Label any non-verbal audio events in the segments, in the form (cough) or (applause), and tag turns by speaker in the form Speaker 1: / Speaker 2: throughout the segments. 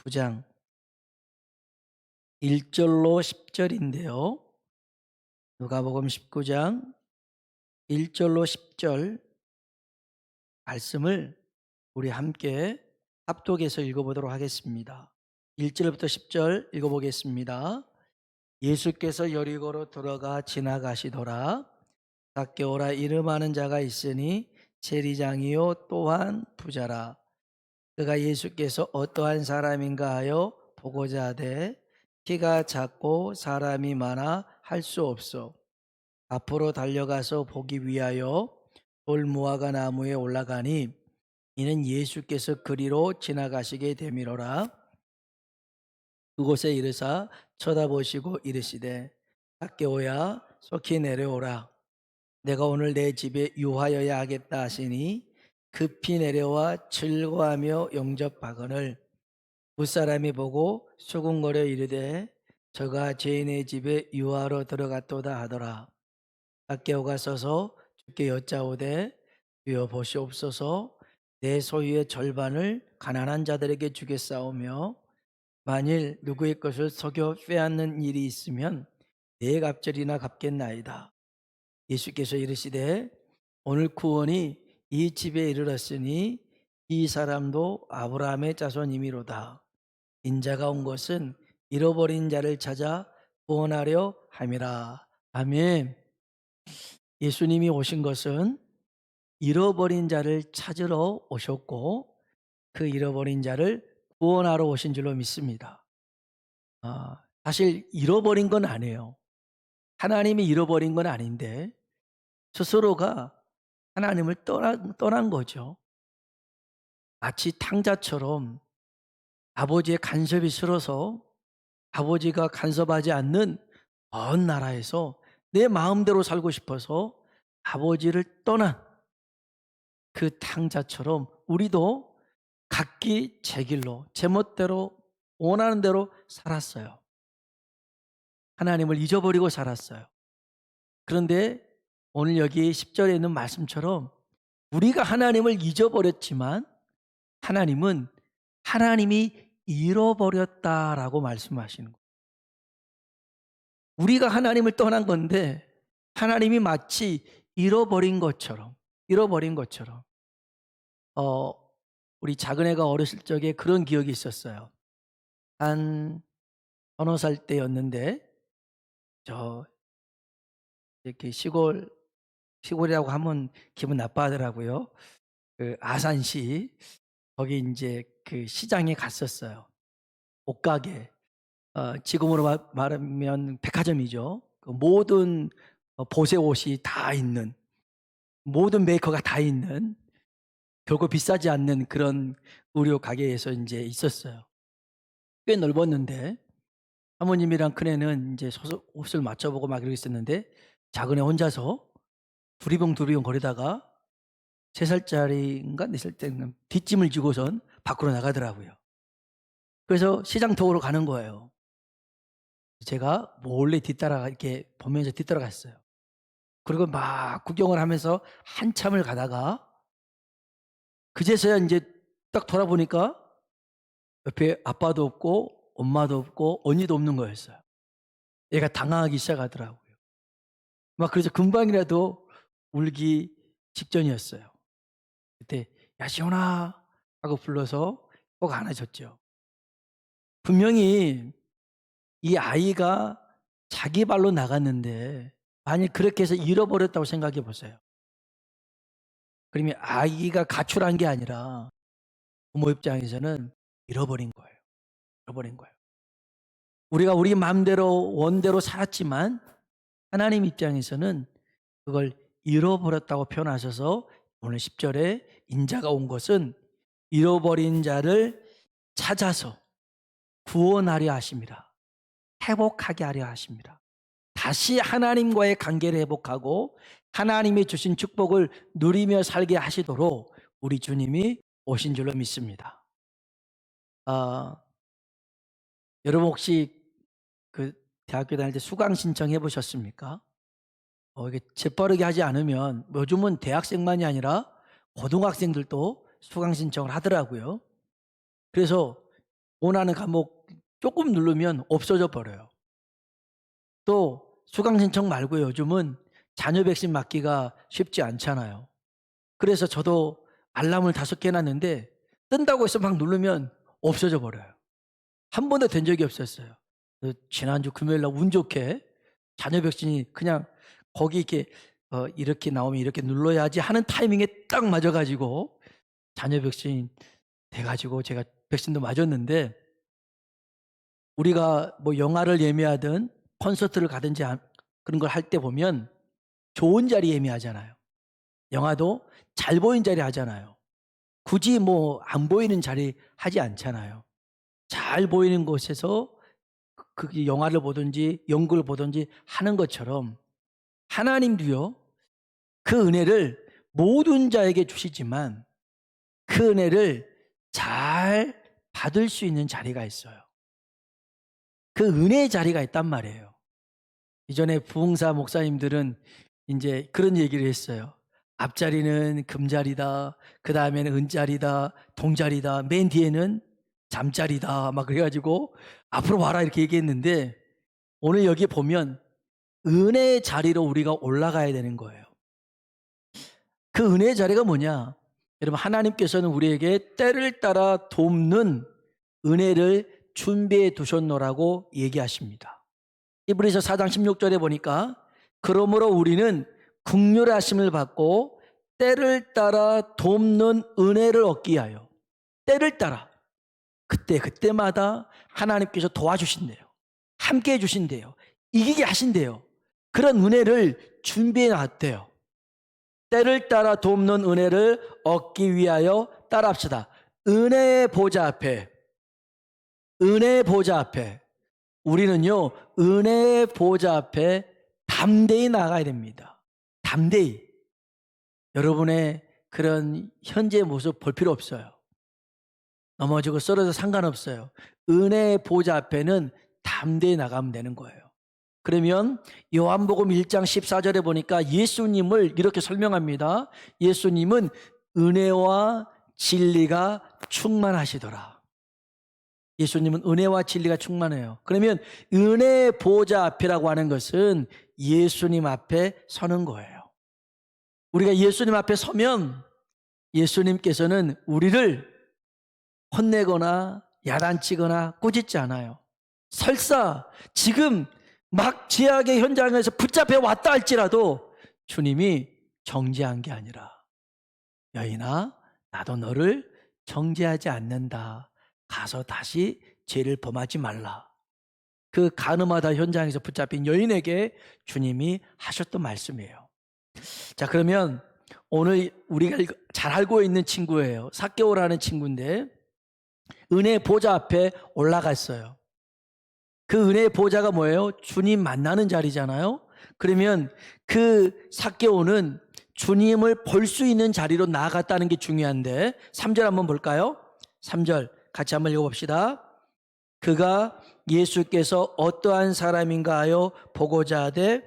Speaker 1: 19장 1절로 10절인데요. 누가복음 19장 1절로 10절 말씀을 우리 함께 합독해서 읽어보도록 하겠습니다. 1절부터 10절 읽어보겠습니다. 예수께서 여리고로 들어가 지나가시더라. 삭개오라 이름하는 자가 있으니 세리장이요 또한 부자라. 그가 예수께서 어떠한 사람인가 하여 보고자 하되 키가 작고 사람이 많아 할 수 없어. 앞으로 달려가서 보기 위하여 돌 무화과 나무에 올라가니 이는 예수께서 그리로 지나가시게 되미로라. 그곳에 이르사 쳐다보시고 이르시되 삭개오야 속히 내려오라. 내가 오늘 내 집에 유하여야 하겠다 하시니 급히 내려와 즐거하며 영접하거늘 무사람이 보고 수군거려 이르되 저가 죄인의 집에 유하러 들어갔도다 하더라. 삭개오가 서서 주께 여짜오되 주여 보시옵소서. 내 소유의 절반을 가난한 자들에게 주겠사오며 만일 누구의 것을 속여 빼앗는 일이 있으면 네 갑절이나 갚겠나이다. 예수께서 이르시되 오늘 구원이 이 집에 이르렀으니 이 사람도 아브라함의 자손이미로다. 인자가 온 것은 잃어버린 자를 찾아 구원하려 함이라. 아멘. 예수님이 오신 것은 잃어버린 자를 찾으러 오셨고 그 잃어버린 자를 구원하러 오신 줄로 믿습니다. 아, 사실 잃어버린 건 아니에요. 하나님이 잃어버린 건 아닌데 스스로가 하나님을 떠난, 떠난 거죠. 마치 탕자처럼 아버지의 간섭이 싫어서 아버지가 간섭하지 않는 먼 나라에서 내 마음대로 살고 싶어서 아버지를 떠난 그 탕자처럼 우리도 각기 제 길로 제 멋대로 원하는 대로 살았어요. 하나님을 잊어버리고 살았어요. 그런데 오늘 여기 10절에 있는 말씀처럼 우리가 하나님을 잊어버렸지만 하나님은 하나님이 잃어버렸다라고 말씀하시는 거예요. 우리가 하나님을 떠난 건데 하나님이 마치 잃어버린 것처럼 잃어버린 것처럼 어 우리 작은 애가 어렸을 적에 그런 기억이 있었어요. 한 서너 살 때였는데 저 이렇게 시골 시골이라고 하면 기분 나빠하더라고요. 그 아산시 거기 이제 그 시장에 갔었어요. 옷가게. 어, 지금으로 마- 말하면 백화점이죠. 그 모든 어, 보세 옷이 다 있는 모든 메이커가 다 있는 결코 비싸지 않는 그런 의료 가게에서 이제 있었어요. 꽤 넓었는데 사모님이랑 큰애는 이제 옷을 맞춰보고 막 이러고 있었는데 작은애 혼자서 두리봉 두리봉 거리다가 세 살짜리인가 네 살짜리인가 뒷짐을 지고선 밖으로 나가더라고요. 그래서 시장 통으로 가는 거예요. 제가 몰래 뒤따라 이렇게 보면서 뒤따라 갔어요. 그리고 막 구경을 하면서 한참을 가다가 그제서야 이제 딱 돌아보니까 옆에 아빠도 없고 엄마도 없고 언니도 없는 거였어요. 얘가 당황하기 시작하더라고요. 막 그래서 금방이라도 울기 직전이었어요. 그때 야 시원아 하고 불러서 꼭 안아줬죠. 분명히 이 아이가 자기 발로 나갔는데 만약 그렇게 해서 잃어버렸다고 생각해 보세요. 그러면 아이가 가출한 게 아니라 부모 입장에서는 잃어버린 거예요. 잃어버린 거예요. 우리가 우리 마음대로 원대로 살았지만 하나님 입장에서는 그걸 잃어버렸다고 표현하셔서 오늘 10절에 인자가 온 것은 잃어버린 자를 찾아서 구원하려 하십니다. 회복하게 하려 하십니다. 다시 하나님과의 관계를 회복하고 하나님이 주신 축복을 누리며 살게 하시도록 우리 주님이 오신 줄로 믿습니다. 아, 여러분 혹시 그 대학교 다닐 때 수강 신청해 보셨습니까? 어, 이게 재빠르게 하지 않으면 요즘은 대학생만이 아니라 고등학생들도 수강 신청을 하더라고요. 그래서 원하는 과목 조금 누르면 없어져 버려요. 또 수강 신청 말고 요즘은 자녀 백신 맞기가 쉽지 않잖아요. 그래서 저도 알람을 다섯 개 해놨는데 뜬다고 해서 막 누르면 없어져 버려요. 한 번도 된 적이 없었어요. 그 지난주 금요일 날 운 좋게 자녀 백신이 그냥 거기 이렇게 어, 이렇게 나오면 이렇게 눌러야지 하는 타이밍에 딱 맞아가지고 자녀 백신 돼가지고 제가 백신도 맞았는데 우리가 뭐 영화를 예매하든 콘서트를 가든지 한- 그런 걸 할 때 보면 좋은 자리 예매하잖아요. 영화도 잘 보이는 자리 하잖아요. 굳이 뭐 안 보이는 자리 하지 않잖아요. 잘 보이는 곳에서 그- 그 영화를 보든지 연구를 보든지 하는 것처럼 하나님도요 그 은혜를 모든 자에게 주시지만 그 은혜를 잘 받을 수 있는 자리가 있어요. 그 은혜의 자리가 있단 말이에요. 이전에 부흥사 목사님들은 이제 그런 얘기를 했어요. 앞자리는 금자리다. 그 다음에는 은자리다. 동자리다. 맨 뒤에는 잠자리다. 막 그래가지고 앞으로 와라 이렇게 얘기했는데 오늘 여기 보면 은혜의 자리로 우리가 올라가야 되는 거예요. 그 은혜의 자리가 뭐냐? 여러분 하나님께서는 우리에게 때를 따라 돕는 은혜를 준비해 두셨노라고 얘기하십니다. 이브리서 4장 16절에 보니까 그러므로 우리는 국률하심을 받고 때를 따라 돕는 은혜를 얻기 위하여 때를 따라 그때 그때마다 하나님께서 도와주신대요. 함께 해주신대요. 이기게 하신대요. 그런 은혜를 준비해 놨대요. 때를 따라 돕는 은혜를 얻기 위하여 따라합시다. 은혜의 보좌 앞에, 은혜의 보좌 앞에, 우리는요, 은혜의 보좌 앞에 담대히 나가야 됩니다. 담대히. 여러분의 그런 현재의 모습 볼 필요 없어요. 넘어지고 쓰러져 상관없어요. 은혜의 보좌 앞에는 담대히 나가면 되는 거예요. 그러면 요한복음 1장 14절에 보니까 예수님을 이렇게 설명합니다. 예수님은 은혜와 진리가 충만하시더라. 예수님은 은혜와 진리가 충만해요. 그러면 은혜의 보좌 앞이라고 하는 것은 예수님 앞에 서는 거예요. 우리가 예수님 앞에 서면 예수님께서는 우리를 혼내거나 야단치거나 꾸짖지 않아요. 설사 지금 막 제약의 현장에서 붙잡혀 왔다 할지라도 주님이 정죄한 게 아니라 여인아 나도 너를 정죄하지 않는다. 가서 다시 죄를 범하지 말라. 그 가늠하다 현장에서 붙잡힌 여인에게 주님이 하셨던 말씀이에요. 자 그러면 오늘 우리가 잘 알고 있는 친구예요. 사개오라는 친구인데 은혜 보좌 앞에 올라갔어요. 그 은혜의 보좌가 뭐예요? 주님 만나는 자리잖아요. 그러면 그 사개오는 주님을 볼 수 있는 자리로 나아갔다는 게 중요한데 3절 한번 볼까요? 3절 같이 한번 읽어봅시다. 그가 예수께서 어떠한 사람인가 하여 보고자 하되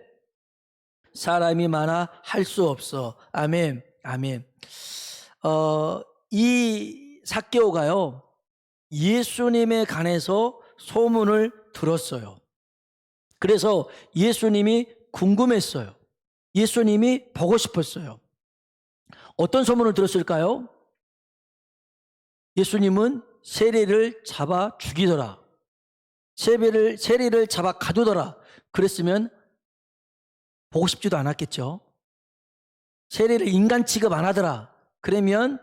Speaker 1: 사람이 많아 할 수 없어. 아멘. 아멘. 어, 이 사개오가요. 예수님에 관해서 소문을 들었어요. 그래서 예수님이 궁금했어요. 예수님이 보고 싶었어요. 어떤 소문을 들었을까요? 예수님은 세리를 잡아 죽이더라. 세리를, 세리를 잡아 가두더라. 그랬으면 보고 싶지도 않았겠죠. 세리를 인간 취급 안 하더라. 그러면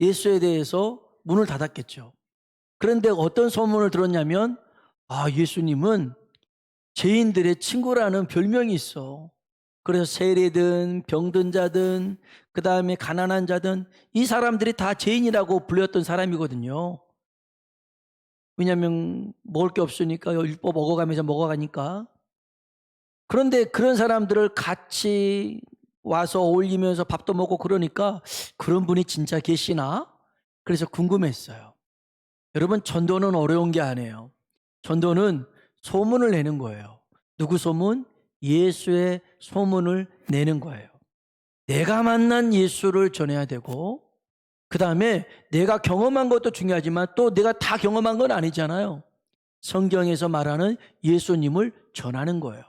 Speaker 1: 예수에 대해서 문을 닫았겠죠. 그런데 어떤 소문을 들었냐면, 아, 예수님은 죄인들의 친구라는 별명이 있어. 그래서 세리든 병든 자든 그 다음에 가난한 자든 이 사람들이 다 죄인이라고 불렸던 사람이거든요. 왜냐하면 먹을 게 없으니까 율법 먹어가면서 먹어가니까. 그런데 그런 사람들을 같이 와서 어울리면서 밥도 먹고 그러니까 그런 분이 진짜 계시나? 그래서 궁금했어요. 여러분 전도는 어려운 게 아니에요. 전도는 소문을 내는 거예요. 누구 소문? 예수의 소문을 내는 거예요. 내가 만난 예수를 전해야 되고 그 다음에 내가 경험한 것도 중요하지만 또 내가 다 경험한 건 아니잖아요. 성경에서 말하는 예수님을 전하는 거예요.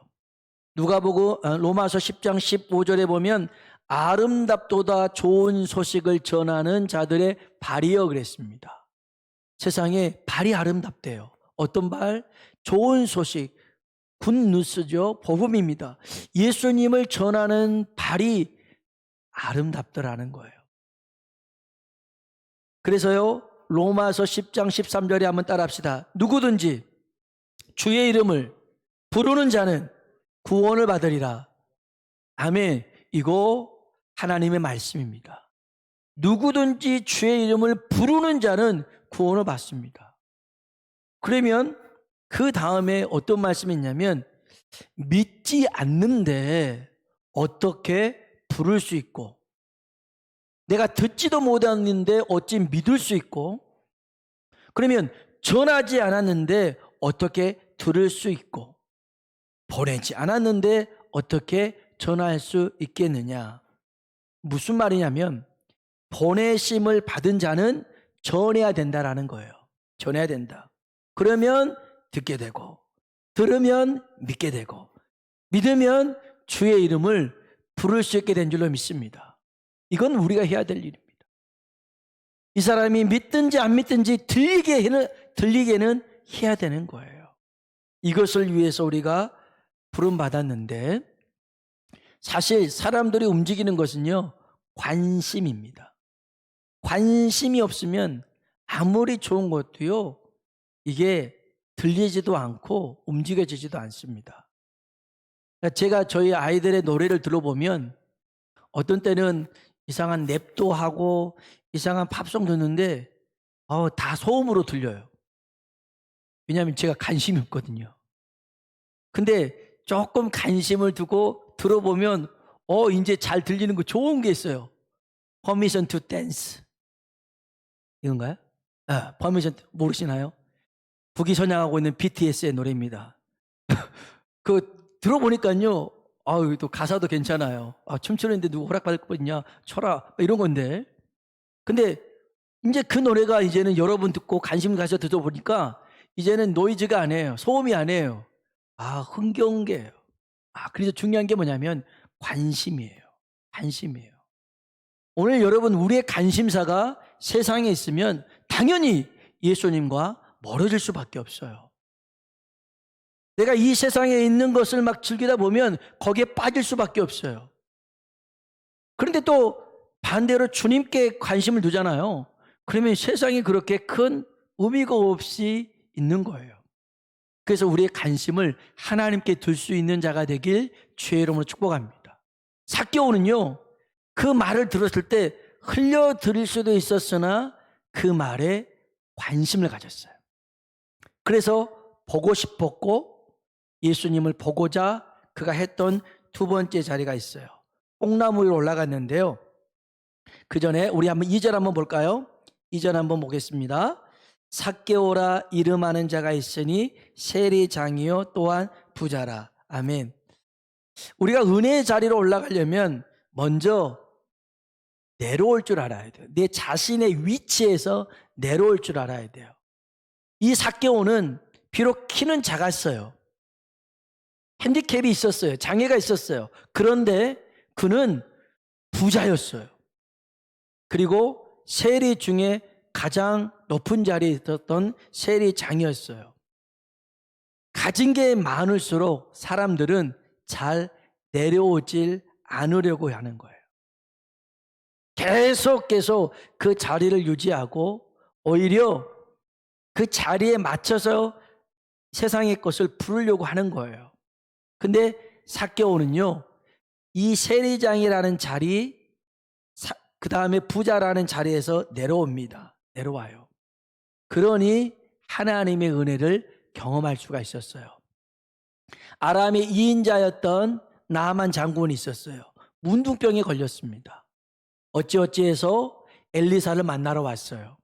Speaker 1: 누가 보고 로마서 10장 15절에 보면 아름답도다 좋은 소식을 전하는 자들의 발이여 그랬습니다. 세상에 발이 아름답대요. 어떤 발? 좋은 소식, 굿 뉴스죠. 복음입니다. 예수님을 전하는 발이 아름답더라는 거예요. 그래서요, 로마서 10장 13절에 한번 따라합시다. 누구든지 주의 이름을 부르는 자는 구원을 받으리라. 아멘. 이거 하나님의 말씀입니다. 누구든지 주의 이름을 부르는 자는 구원을 받습니다. 그러면 그 다음에 어떤 말씀이 있냐면 믿지 않는데 어떻게 부를 수 있고 내가 듣지도 못했는데 어찌 믿을 수 있고 그러면 전하지 않았는데 어떻게 들을 수 있고 보내지 않았는데 어떻게 전할 수 있겠느냐? 무슨 말이냐면 보내심을 받은 자는 전해야 된다라는 거예요. 전해야 된다 그러면 듣게 되고 들으면 믿게 되고 믿으면 주의 이름을 부를 수 있게 된 줄로 믿습니다. 이건 우리가 해야 될 일입니다. 이 사람이 믿든지 안 믿든지 들리게는 들리게는 해야 되는 거예요. 이것을 위해서 우리가 부름 받았는데 사실 사람들이 움직이는 것은요 관심입니다. 관심이 없으면 아무리 좋은 것도요 이게 들리지도 않고 움직여지지도 않습니다. 그러니까 제가 저희 아이들의 노래를 들어보면 어떤 때는 이상한 랩도 하고 이상한 팝송 듣는데 어, 다 소음으로 들려요. 왜냐하면 제가 관심이 없거든요. 근데 조금 관심을 두고 들어보면 어 이제 잘 들리는 거 좋은 게 있어요. Permission to dance 이건가요? 아, permission 모르시나요? 북이 선양하고 있는 BTS의 노래입니다. (laughs) 그 들어보니까요. 아유 또 가사도 괜찮아요. 아, 춤추는데 누구 허락받을 거 있냐? 쳐라 이런 건데. 근데 이제 그 노래가 이제는 여러분 듣고 관심 가서 들어보니까 이제는 노이즈가 아니에요. 소음이 아니에요. 아 흥겨운게요. 아 그래서 중요한 게 뭐냐면 관심이에요. 관심이에요. 오늘 여러분 우리의 관심사가 세상에 있으면 당연히 예수님과 멀어질 수밖에 없어요. 내가 이 세상에 있는 것을 막 즐기다 보면 거기에 빠질 수밖에 없어요. 그런데 또 반대로 주님께 관심을 두잖아요. 그러면 세상이 그렇게 큰 의미가 없이 있는 거예요. 그래서 우리의 관심을 하나님께 둘 수 있는 자가 되길 주의 이름으로 축복합니다. 사개오는요, 그 말을 들었을 때 흘려드릴 수도 있었으나 그 말에 관심을 가졌어요. 그래서 보고 싶었고 예수님을 보고자 그가 했던 두 번째 자리가 있어요. 뽕나무 위로 올라갔는데요. 그 전에 우리 한번 2절 한번 볼까요? 2절 한번 보겠습니다. 삭개오라 이름하는 자가 있으니 세리장이요 또한 부자라. 아멘. 우리가 은혜의 자리로 올라가려면 먼저 내려올 줄 알아야 돼요. 내 자신의 위치에서 내려올 줄 알아야 돼요. 이 삭개오는 비록 키는 작았어요. 핸디캡이 있었어요. 장애가 있었어요. 그런데 그는 부자였어요. 그리고 세리 중에 가장 높은 자리에 있었던 세리장이었어요. 가진 게 많을수록 사람들은 잘 내려오질 않으려고 하는 거예요. 계속 계속 그 자리를 유지하고 오히려 그 자리에 맞춰서 세상의 것을 부르려고 하는 거예요. 근데 사개오는요, 이 세리장이라는 자리, 그 다음에 부자라는 자리에서 내려옵니다. 내려와요. 그러니 하나님의 은혜를 경험할 수가 있었어요. 아람의 2인자였던 나만 장군이 있었어요. 문둥병에 걸렸습니다. 어찌어찌해서 엘리사를 만나러 왔어요.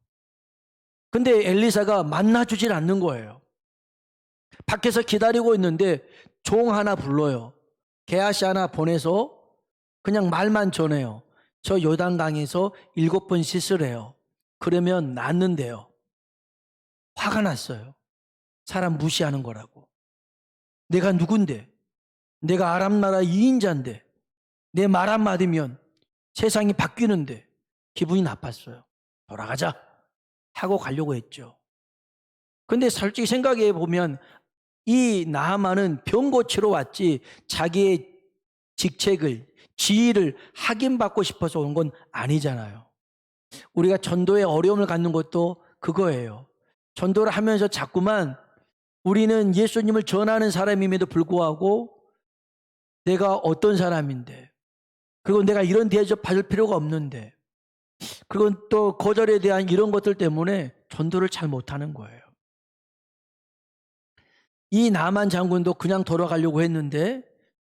Speaker 1: 근데 엘리사가 만나주질 않는 거예요. 밖에서 기다리고 있는데 종 하나 불러요. 개아시 하나 보내서 그냥 말만 전해요. 저 요단강에서 일곱 번 씻으래요. 그러면 낫는데요. 화가 났어요. 사람 무시하는 거라고. 내가 누군데? 내가 아랍 나라 2인자인데 내 말 한마디면 세상이 바뀌는데 기분이 나빴어요. 돌아가자 하고 가려고 했죠. 근데 솔직히 생각해 보면 이 나하만은 병 고치러 왔지 자기의 직책을 지위를 확인받고 싶어서 온 건 아니잖아요. 우리가 전도에 어려움을 갖는 것도 그거예요. 전도를 하면서 자꾸만 우리는 예수님을 전하는 사람임에도 불구하고 내가 어떤 사람인데 그리고 내가 이런 대접 받을 필요가 없는데 그리고 또 거절에 대한 이런 것들 때문에 전도를 잘 못하는 거예요. 이 나만 장군도 그냥 돌아가려고 했는데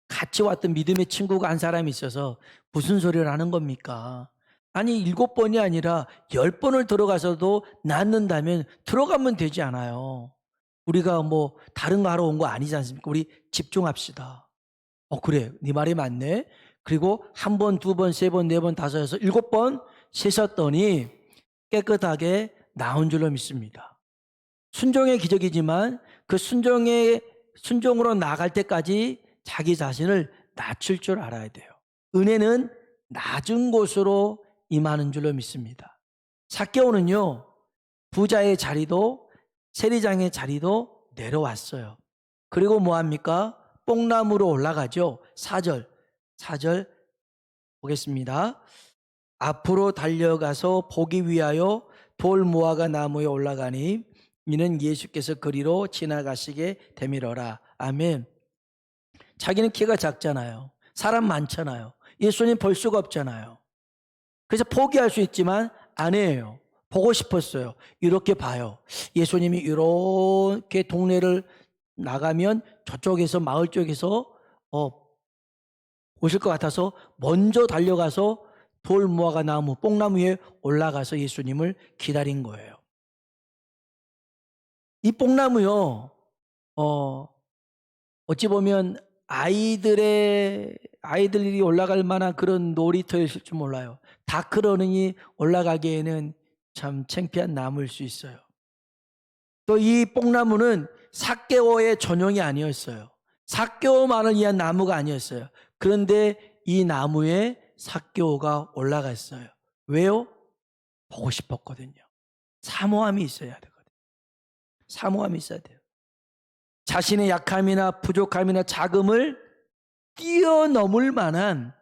Speaker 1: 같이 왔던 믿음의 친구가 한 사람이 있어서 무슨 소리를 하는 겁니까? 아니 일곱 번이 아니라 열 번을 들어가서도 낫는다면 들어가면 되지 않아요. 우리가 뭐 다른 거 하러 온 거 아니지 않습니까? 우리 집중합시다. 어 그래 네 말이 맞네. 그리고 한 번, 두 번, 세 번, 네 번, 다섯, 여섯, 일곱 번 씻었더니 깨끗하게 나온 줄로 믿습니다. 순종의 기적이지만 그 순종의 순종으로 나갈 때까지 자기 자신을 낮출 줄 알아야 돼요. 은혜는 낮은 곳으로 임하는 줄로 믿습니다. 사개오는요 부자의 자리도 세리장의 자리도 내려왔어요. 그리고 뭐 합니까? 뽕나무로 올라가죠. 4절. 4절 보겠습니다. 앞으로 달려가서 보기 위하여 돌 무화과 나무에 올라가니 이는 예수께서 그리로 지나가시게 되밀어라. 아멘. 자기는 키가 작잖아요. 사람 많잖아요. 예수님 볼 수가 없잖아요. 그래서 포기할 수 있지만 안 해요. 보고 싶었어요. 이렇게 봐요. 예수님이 이렇게 동네를 나가면 저쪽에서 마을 쪽에서 어, 오실 것 같아서 먼저 달려가서 돌 무화과 나무, 뽕나무 위에 올라가서 예수님을 기다린 거예요. 이 뽕나무요, 어, 어찌 보면 아이들의, 아이들이 올라갈 만한 그런 놀이터였을 줄 몰라요. 다크러닝이 올라가기에는 참 창피한 나무일 수 있어요. 또 이 뽕나무는 사개오의 전용이 아니었어요. 사개오만을 위한 나무가 아니었어요. 그런데 이 나무에 사개오가 올라갔어요. 왜요? 보고 싶었거든요. 사모함이 있어야 되거든요. 사모함이 있어야 돼요. 자신의 약함이나 부족함이나 자금을 뛰어넘을 만한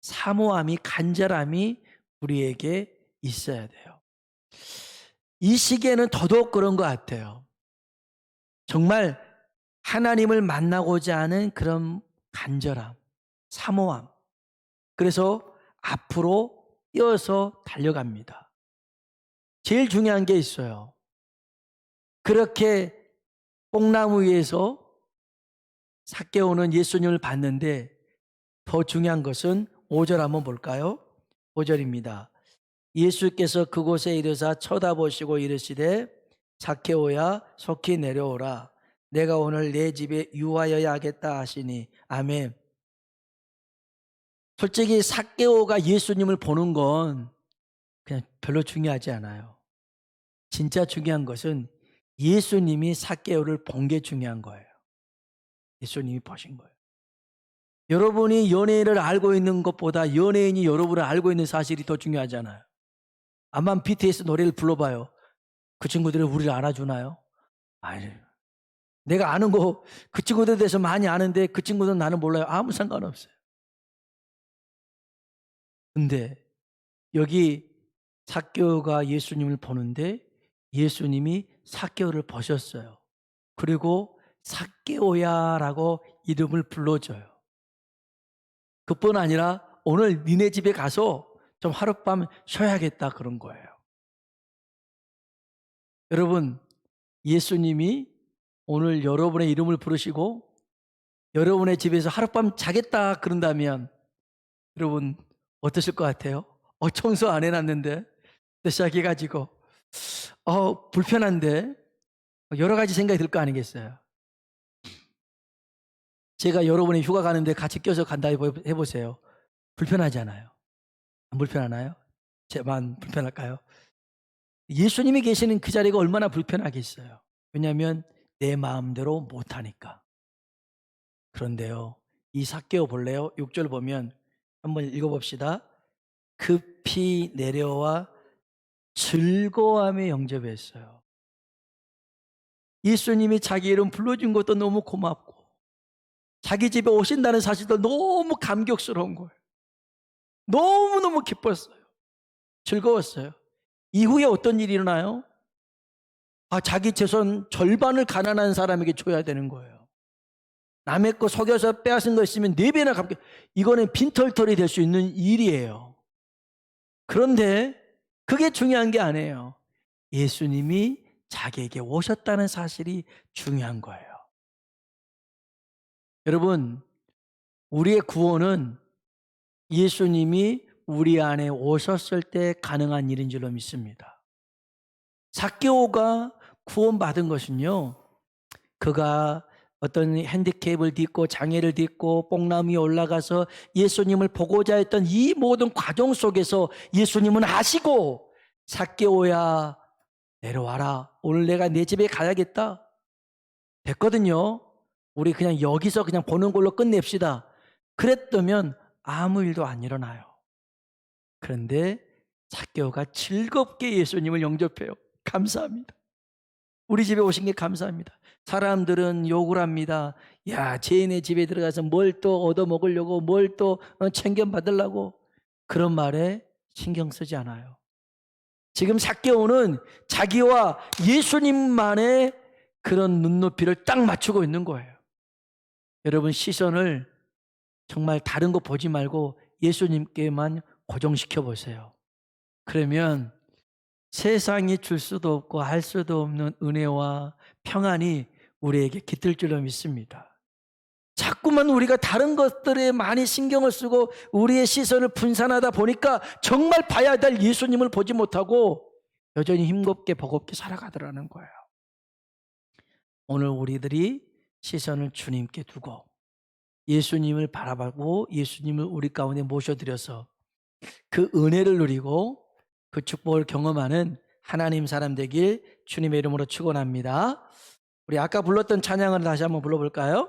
Speaker 1: 사모함이 간절함이 우리에게 있어야 돼요. 이 시기에는 더더욱 그런 것 같아요. 정말 하나님을 만나고자 하는 그런 간절함, 사모함. 그래서 앞으로 뛰어서 달려갑니다. 제일 중요한 게 있어요. 그렇게 뽕나무 위에서 삭개오는 예수님을 봤는데 더 중요한 것은 5절 한번 볼까요? 5절입니다. 예수께서 그곳에 이르사 쳐다보시고 이르시되 자케오야 속히 내려오라 내가 오늘 내 집에 유하여야 하겠다 하시니 아멘. 솔직히 삭개오가 예수님을 보는 건 그냥 별로 중요하지 않아요. 진짜 중요한 것은 예수님이 삭개오를 본 게 중요한 거예요. 예수님이 보신 거예요. 여러분이 연예인을 알고 있는 것보다 연예인이 여러분을 알고 있는 사실이 더 중요하잖아요. 아마 BTS 노래를 불러봐요. 그 친구들이 우리를 알아주나요? 아니, 내가 아는 거 그 친구들에 대해서 많이 아는데 그 친구들은 나는 몰라요. 아무 상관없어요. 근데 여기 사교가 예수님을 보는데 예수님이 사교를 보셨어요. 그리고 사개오야라고 이름을 불러줘요. 그뿐 아니라 오늘 니네 집에 가서 좀 하룻밤 쉬어야겠다 그런 거예요. 여러분, 예수님이 오늘 여러분의 이름을 부르시고 여러분의 집에서 하룻밤 자겠다 그런다면 여러분 어떠실 것 같아요? 어, 청소 안 해놨는데 시작해가지고 어, 불편한데 여러 가지 생각이 들 거 아니겠어요? 제가 여러분이 휴가 가는데 같이 껴서 간다 해보세요. 불편하잖아요. 안 불편하나요? 제만 불편할까요? 예수님이 계시는 그 자리가 얼마나 불편하겠어요. 왜냐하면 내 마음대로 못하니까. 그런데요, 이 사개오 볼래요? 6절 보면 한번 읽어봅시다. 급히 내려와 즐거워하며 영접했어요. 예수님이 자기 이름 불러준 것도 너무 고맙고 자기 집에 오신다는 사실도 너무 감격스러운 거예요. 너무너무 기뻤어요. 즐거웠어요. 이후에 어떤 일이 일어나요? 아, 자기 재산 절반을 가난한 사람에게 줘야 되는 거예요. 남의 거 속여서 빼앗은 거 있으면 네 배나 갚게. 이거는 빈털털이 될 수 있는 일이에요. 그런데 그게 중요한 게 아니에요. 예수님이 자기에게 오셨다는 사실이 중요한 거예요. 여러분, 우리의 구원은 예수님이 우리 안에 오셨을 때 가능한 일인 줄로 믿습니다. 사개오가 구원받은 것은요, 그가 어떤 핸디캡을 딛고 장애를 딛고 뽕나무에 올라가서 예수님을 보고자 했던 이 모든 과정 속에서 예수님은 아시고 사개오야 내려와라. 오늘 내가 내 집에 가야겠다. 됐거든요. 우리 그냥 여기서 그냥 보는 걸로 끝냅시다. 그랬다면 아무 일도 안 일어나요. 그런데 사개오가 즐겁게 예수님을 영접해요. 감사합니다. 우리 집에 오신 게 감사합니다. 사람들은 욕을 합니다. 야, 죄인의 집에 들어가서 뭘 또 얻어 먹으려고, 뭘 또 챙겨 받으려고 그런 말에 신경 쓰지 않아요. 지금 사개오는 자기와 예수님만의 그런 눈높이를 딱 맞추고 있는 거예요. 여러분 시선을 정말 다른 거 보지 말고 예수님께만 고정시켜 보세요. 그러면 세상이 줄 수도 없고 할 수도 없는 은혜와 평안이 우리에게 깃들 줄로 믿습니다. 자꾸만 우리가 다른 것들에 많이 신경을 쓰고 우리의 시선을 분산하다 보니까 정말 봐야 될 예수님을 보지 못하고 여전히 힘겹게 버겁게 살아가더라는 거예요. 오늘 우리들이 시선을 주님께 두고 예수님을 바라보고 예수님을 우리 가운데 모셔드려서 그 은혜를 누리고 그 축복을 경험하는 하나님 사람 되길 주님의 이름으로 축원합니다. 우리 아까 불렀던 찬양을 다시 한번 불러볼까요?